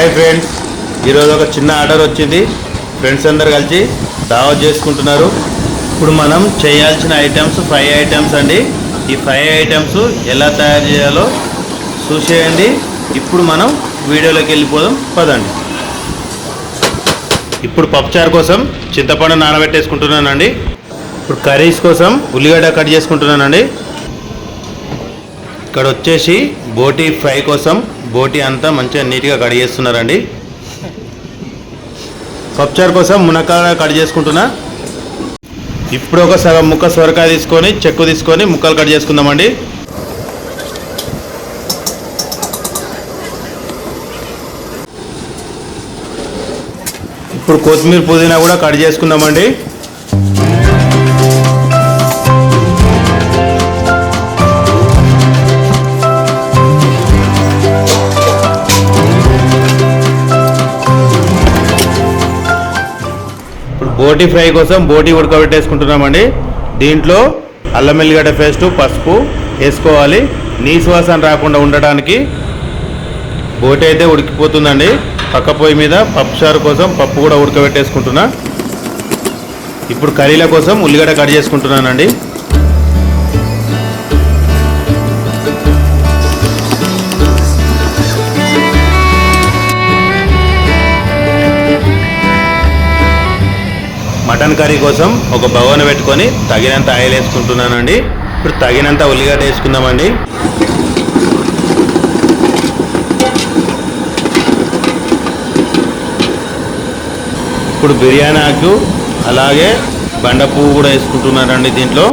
Hi friends. ఈరోజు ఒక చిన్న ఆర్డర్ వచ్చింది. ఫ్రెండ్స్ అందరు కలిసి దావత్ చేసుకుంటున్నారు. ఇప్పుడు మనం చేయాల్సిన ఐటమ్స్ ఫైవ్ ఐటమ్స్ అండి. ఈ ఫైవ్ ఐటమ్స్ ఎలా తయారు చేయాలో చూసేయండి. ఇప్పుడు మనం వీడియోలోకి వెళ్ళిపోదాం. పదండి. ఇప్పుడు పప్పుచారు కోసం చింతపండు నానబెట్టేసుకుంటున్నానండి. ఇప్పుడు కర్రీస్ కోసం ఉల్లిగడ్డ కట్ చేసుకుంటున్నానండి. ఇక్కడ వచ్చేసి బోటి ఫ్రై కోసం బోటి అంతా మంచిగా నీట్గా కట్ చేస్తున్నారండి. పప్చార్ కోసం మునక్కాయ కట్ చేసుకుంటున్నా. ఇప్పుడు ఒక సగం ముక్క సొరకాయ తీసుకొని చెక్కు తీసుకొని ముక్కలు కట్ చేసుకుందామండి. ఇప్పుడు కొత్తిమీర పుదీనా కూడా కట్ చేసుకుందామండి. బోటి ఫ్రై కోసం బోటి ఉడకబెట్టేసుకుంటున్నామండి. దీంట్లో అల్లం ఎల్లిగడ్డ పేస్టు పసుపు వేసుకోవాలి. నీసు వాసన రాకుండా ఉండడానికి బోటి అయితే ఉడికిపోతుందండి. పక్క పొయ్యి మీద పప్పు చారు కోసం పప్పు కూడా ఉడకబెట్టేసుకుంటున్నా. ఇప్పుడు కర్రీల కోసం ఉల్లిగడ్డ కట్ చేసుకుంటున్నానండి. మటన్ కర్రీ కోసం ఒక బగోన పెట్టుకొని తగినంత ఆయిల్ వేసుకుంటున్నానండి. ఇప్పుడు తగినంత ఉల్లిగడ్డ వేసుకుందామండి. ఇప్పుడు బిర్యానీ ఆకు అలాగే బండ పువ్వు కూడా వేసుకుంటున్నానండి దీంట్లో.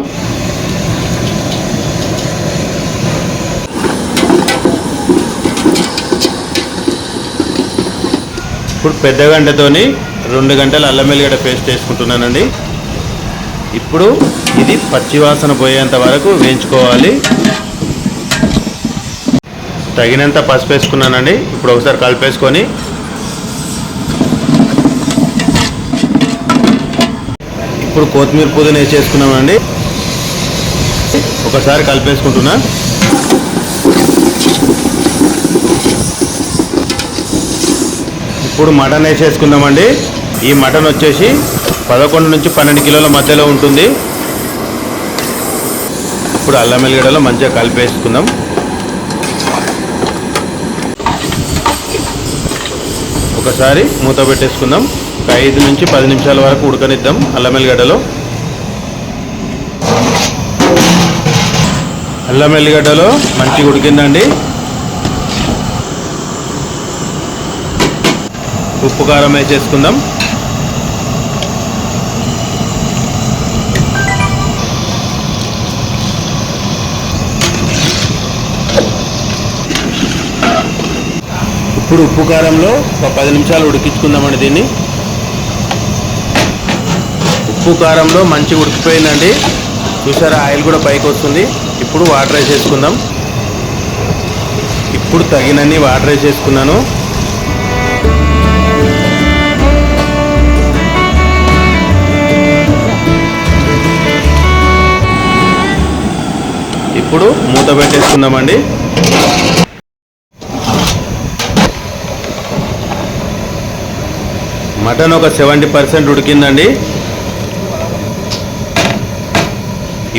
ఇప్పుడు పెద్ద గంటతోని రెండు గంటలు అల్లం వెల్లిగడ్డ పేస్ట్ వేసుకుంటున్నానండి ఇప్పుడు ఇది పచ్చివాసన పోయేంత వరకు వేయించుకోవాలి. తగినంత పసుపు వేసుకున్నానండి. ఇప్పుడు ఒకసారి కలిపేసుకొని ఇప్పుడు కొత్తిమీర పుదీనా వేసేసుకున్నామండి. ఒకసారి కలిపేసుకుంటున్నా. ఇప్పుడు మటన్ వేసేసుకుందామండి. ఈ మటన్ వచ్చేసి పదకొండు నుంచి పన్నెండు కిలోల మధ్యలో ఉంటుంది. ఇప్పుడు అల్లం వెల్లిగడలో మంచిగా కలిపేసుకుందాం. ఒకసారి మూత పెట్టేసుకుందాం. ఒక ఐదు నుంచి పది నిమిషాల వరకు ఉడకనిద్దాం అల్లం వెల్లిగడలో అల్లం వెల్లిగడ్డలో మంచిగా ఉడికిందండి. ఉప్పు కారం వేసేసుకుందాం. ఇప్పుడు ఉప్పు కారంలో ఒక పది నిమిషాలు ఉడికించుకుందామండి దీన్ని. ఉప్పు కారంలో మంచి ఉడికిపోయిందండి. చూసారా ఆయిల్ కూడా పైకి వస్తుంది. ఇప్పుడు వాటర్ వేసేసుకుందాం ఇప్పుడు తగినన్ని వాటర్ వేసేసుకున్నాను ఇప్పుడు మూత పెట్టేసుకుందామండి. మటన్ ఒక సెవెంటీ పర్సెంట్ ఉడికిందండి.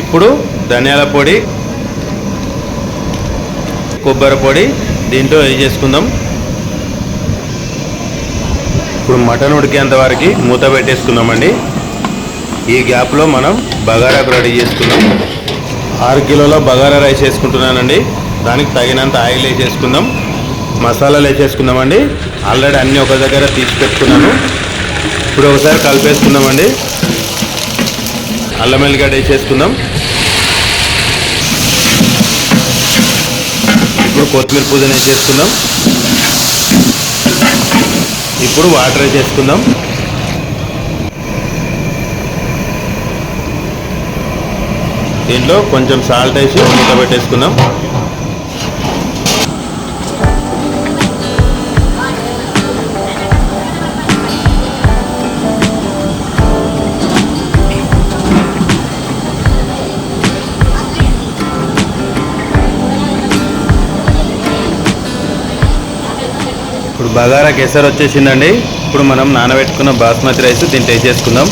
ఇప్పుడు ధనియాల పొడి కొబ్బరి పొడి దీంట్లో వేసేసుకుందాం ఇప్పుడు మటన్ ఉడికేంత వరకు మూత పెట్టేసుకుందామండి. ఈ గ్యాప్లో మనం బగారాకు రెడీ చేసుకుందాం. ఆరు కిలోల బగారా రైస్ వేసుకుంటున్నానండి దానికి తగినంత ఆయిల్ వేసేసుకుందాం. మసాలాలు వేసేసుకుందామండి. ఆల్రెడీ అన్నీ ఒక దగ్గర తీసి పెట్టుకున్నాను. ఇప్పుడు ఒకసారి కలిపేసుకుందామండి. అల్లం ఎల్లిగడ్డ వేసేసుకుందాం. ఇప్పుడు కొత్తిమీర పుదీనా వేసేసుకుందాం. ఇప్పుడు వాటర్ వేసేసుకుందాం. దీంట్లో కొంచెం సాల్ట్ వేసి మూత పెట్టేసుకుందాం. బగారా కేసర్ వచ్చేసిందండి. ఇప్పుడు మనం నానబెట్టుకున్న బాస్మతి రైస్ దీన్ని టేస్ట్ చేసుకుందాం.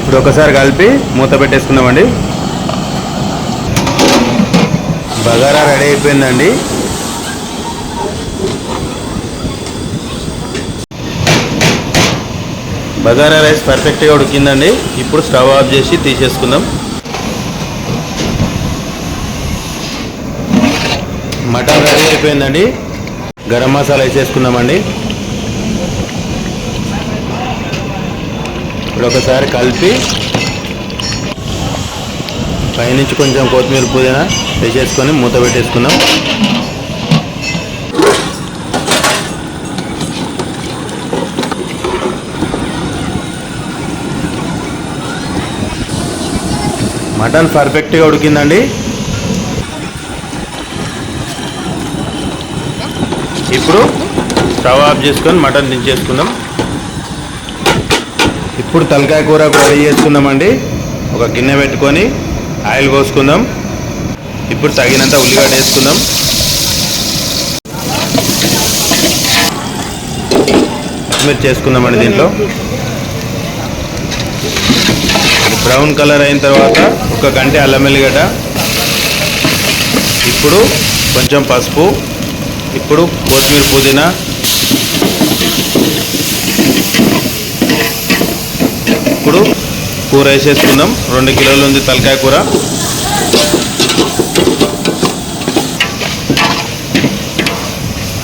ఇప్పుడు ఒకసారి కలిపి మూత పెట్టేసుకుందామండి. బగారా రెడీ అయిపోయిందండి. బగారా రైస్ పర్ఫెక్ట్గా ఉడికిందండి. ఇప్పుడు స్టవ్ ఆఫ్ చేసి తీసేసుకుందాం. మటన్ రెడీ అయిపోయిందండి. గరం మసాలా వేసేసుకున్నామండి. ఇప్పుడు ఒకసారి కలిపి పైనుంచి కొంచెం కొత్తిమీర పుదీనా వేసేసుకొని మూత పెట్టేసుకుందాం మటన్ పర్ఫెక్ట్గా ఉడికిందండి. ఇప్పుడు స్టవ్ ఆఫ్ చేసుకొని మటన్ దించేసుకుందాం. ఇప్పుడు తలకాయ కూర కూడా రెడీ చేసుకుందామండి. ఒక గిన్నె పెట్టుకొని ఆయిల్ పోసుకుందాం. ఇప్పుడు తగినంత ఉల్లిగడ్డ వేసుకుందాం. పచ్చిమిర్చి చేసుకుందామండి దీంట్లో. బ్రౌన్ కలర్ అయిన తర్వాత ఒక గంట అల్లం వెల్లిగడ్డ. ఇప్పుడు కొంచెం పసుపు. ఇప్పుడు కొత్తిమీర పుదీనా. ఇప్పుడు కూర వేసేసుకుందాం. రెండు కిలోలు ఉంది తలకాయ కూర.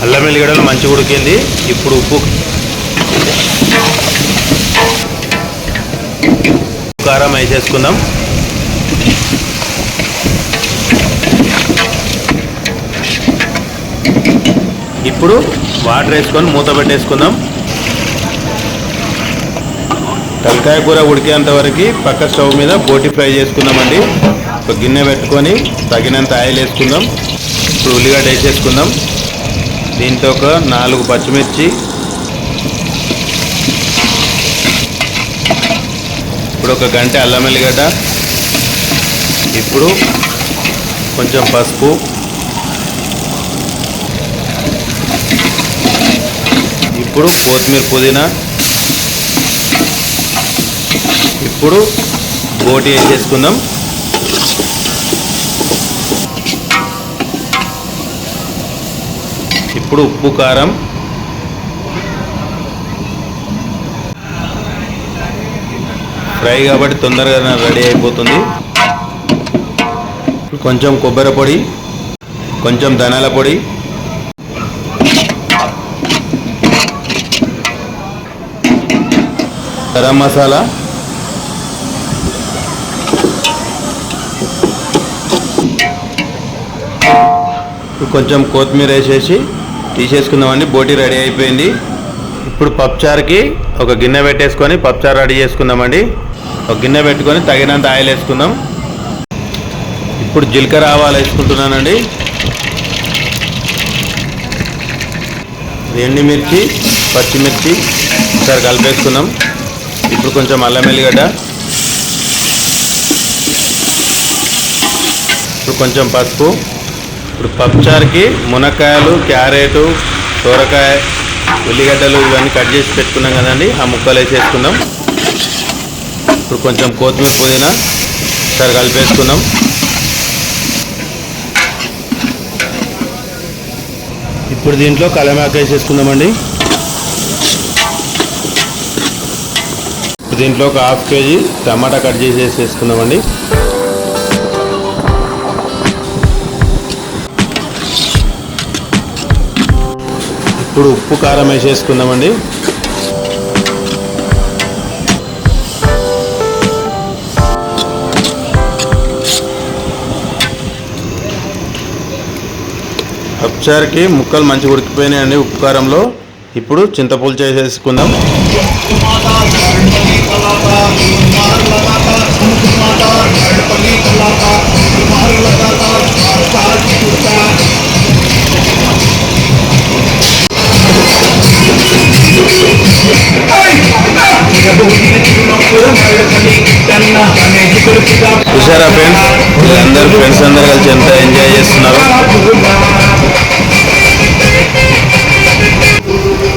అల్లం వెల్లిగడ్డలు మంచిగా ఉడికింది. ఇప్పుడు ఉప్పు కారం వేసేసుకుందాం. ఇప్పుడు వాటర్ వేసుకొని మూత పెట్టేసుకుందాం. తలకాయ కూర ఉడికేంత వరకు పక్క స్టవ్ మీద బోటి ఫ్రై చేసుకుందామండి. ఒక గిన్నె పెట్టుకొని తగినంత ఆయిల్ వేసుకుందాం. ఇప్పుడు ఉల్లిగడ్డ వేసేసుకుందాం. దీంతో ఒక నాలుగు పచ్చిమిర్చి. ఇప్పుడు ఒక గంట అల్లం వెల్లిగడ్డ ఇప్పుడు కొంచెం పసుపు. ఇప్పుడు కొత్తిమీర పుదీనా. ఇప్పుడు బోటి వేసేసుకుందాం. ఇప్పుడు ఉప్పు కారం. ఫ్రై కాబట్టి తొందరగా రెడీ అయిపోతుంది. కొంచెం కొబ్బరి పొడి కొంచెం ధనాల పొడి. గరం మసాలా. కొంచెం కొత్తిమీర వేసేసి తీసేసుకుందామండి. బోటి రెడీ అయిపోయింది. ఇప్పుడు పప్పుచారుకి ఒక గిన్నె పెట్టేసుకొని పప్పుచారు రెడీ చేసుకుందామండి. ఒక గిన్నె పెట్టుకొని తగినంత ఆయిల్ వేసుకుందాం. ఇప్పుడు జీలకర్ర ఆవాలు వేసుకుంటున్నానండి. ఎండుమిర్చి పచ్చిమిర్చి ఒకసారి కలిపేసుకుందాం. ఇప్పుడు కొంచెం అల్లం వెల్లిగడ్డ ఇప్పుడు కొంచెం పసుపు. ఇప్పుడు పప్పుచారుకి మునక్కాయలు క్యారెటు సోరకాయ ఉల్లిగడ్డలు ఇవన్నీ కట్ చేసి పెట్టుకున్నాం కదండి. ఆ ముక్కలు వేసేసుకుందాం ఇప్పుడు కొంచెం కొత్తిమీర పుదీనా ఒకసారి కలిపేసుకుందాం. ఇప్పుడు దీంట్లో కలమాక వేసేసుకుందామండి. దీంట్లో ఒక హాఫ్ కేజీ టమాటా కట్ చేసి వేసేసుకుందామండి. ఇప్పుడు ఉప్పు కారం వేసేసుకుందామండి. పప్పుచారుకి ముక్కలు మంచిగా ఉడికిపోయినాయండి ఉప్పు కారంలో. ఇప్పుడు చింతపులు చేసేసుకుందాం. చూసారా ఫ్రెండ్స్ వీళ్ళందరూ ఫ్రెండ్స్ అందరు కలిసి ఎంత ఎంజాయ్ చేస్తున్నారు?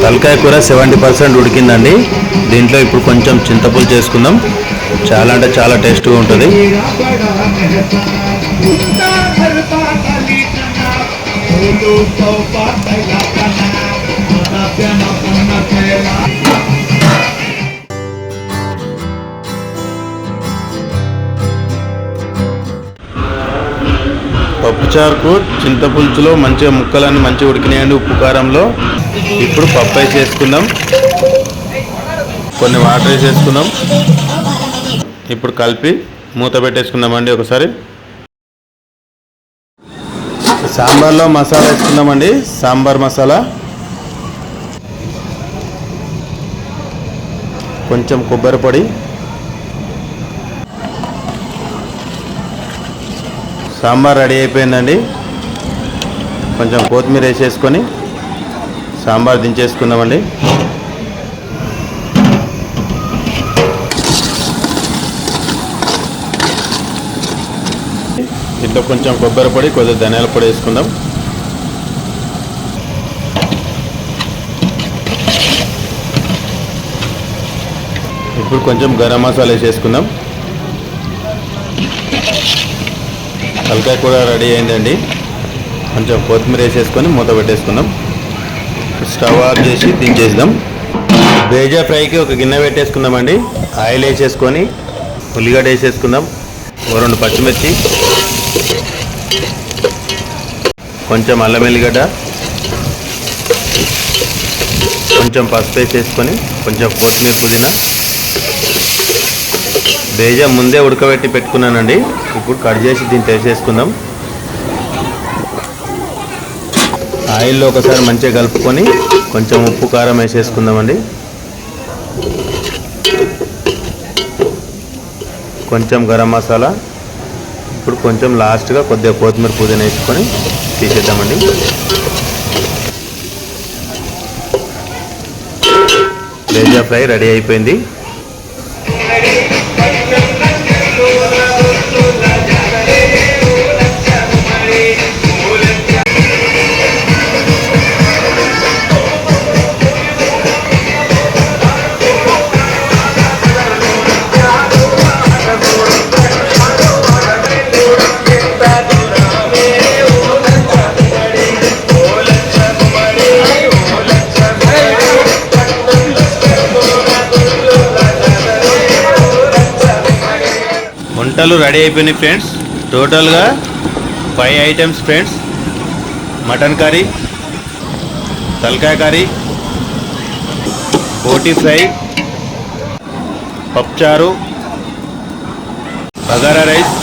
తలకాయ కూర సెవెంటీ పర్సెంట్ ఉడికిందండి. దీంట్లో ఇప్పుడు కొంచెం చింతపులు చేసుకుందాం. చాలా అంటే చాలా టేస్ట్గా ఉంటుంది. పప్పుచారుకు చింతపులుసులో మంచిగా ముక్కలన్నీ మంచిగా ఉడికినాయండి ఉప్పు కారంలో. ఇప్పుడు పప్పు వేసి వేసుకుందాం కొన్ని వాటర్ వేసి వేసుకుందాం ఇప్పుడు కలిపి మూత పెట్టేసుకుందామండి ఒకసారి. సాంబార్లో మసాలా వేసుకుందామండి సాంబార్ మసాలా. కొంచెం కొబ్బరి పొడి. సాంబార్ రెడీ అయిపోయిందండి. కొంచెం కొత్తిమీర వేసేసుకొని సాంబార్ దించేసుకుందామండి ఇంట్లో కొంచెం కొబ్బరి పొడి కొద్దిగా ధనియాల పొడి వేసుకుందాం. ఇప్పుడు కొంచెం గరం మసాలా వేసేసుకుందాం తలకాయ కూడా రెడీ అయిందండి. కొంచెం కొత్తిమీర వేసేసుకొని మూత పెట్టేసుకుందాం. స్టవ్ ఆఫ్ చేసి దించేద్దాం. బేజా ఫ్రైకి ఒక గిన్నె పెట్టేసుకుందామండి. ఆయిల్ వేసేసుకొని ఉల్లిగడ్డ వేసేసుకుందాం. ఓ రెండు పచ్చిమిర్చి. కొంచెం అల్లం ఎల్లిగడ్డ కొంచెం పసుపు వేసేసుకొని కొంచెం కొత్తిమీర పుదీనా. బేజా ముందే ఉడకబెట్టి పెట్టుకున్నానండి. ఇప్పుడు కట్ చేసి దీన్ని వేసేసుకుందాం ఆయిల్లో ఒకసారి మంచిగా కలుపుకొని కొంచెం ఉప్పు కారం వేసేసుకుందామండి. కొంచెం గరం మసాలా ఇప్పుడు కొంచెం లాస్ట్గా కొద్దిగా కొత్తిమీర పుదీనా వేసుకొని తీసేద్దామండి. బేజా ఫ్రై రెడీ అయిపోయింది. వంటలు రెడీ అయిపోయినాయి ఫ్రెండ్స్. టోటల్గా five items friends. Mutton curry తలకాయ కర్రీ బోటి ఫ్రై పప్పుచారు బగారా రైస్.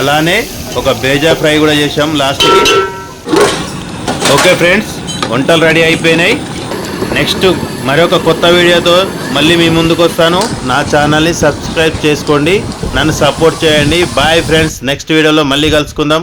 అలానే ఒక బేజా ఫ్రై కూడా చేసాం లాస్ట్కి. ఓకే ఫ్రెండ్స్ వంటలు రెడీ అయిపోయినాయి. నెక్స్ట్ మరొక కొత్త వీడియోతో మళ్ళీ మీ ముందుకు వస్తాను. నా ఛానల్ని సబ్స్క్రైబ్ చేసుకోండి. నన్ను సపోర్ట్ చేయండి. బాయ్ ఫ్రెండ్స్ నెక్స్ట్ వీడియోలో మళ్ళీ కలుసుకుందాం.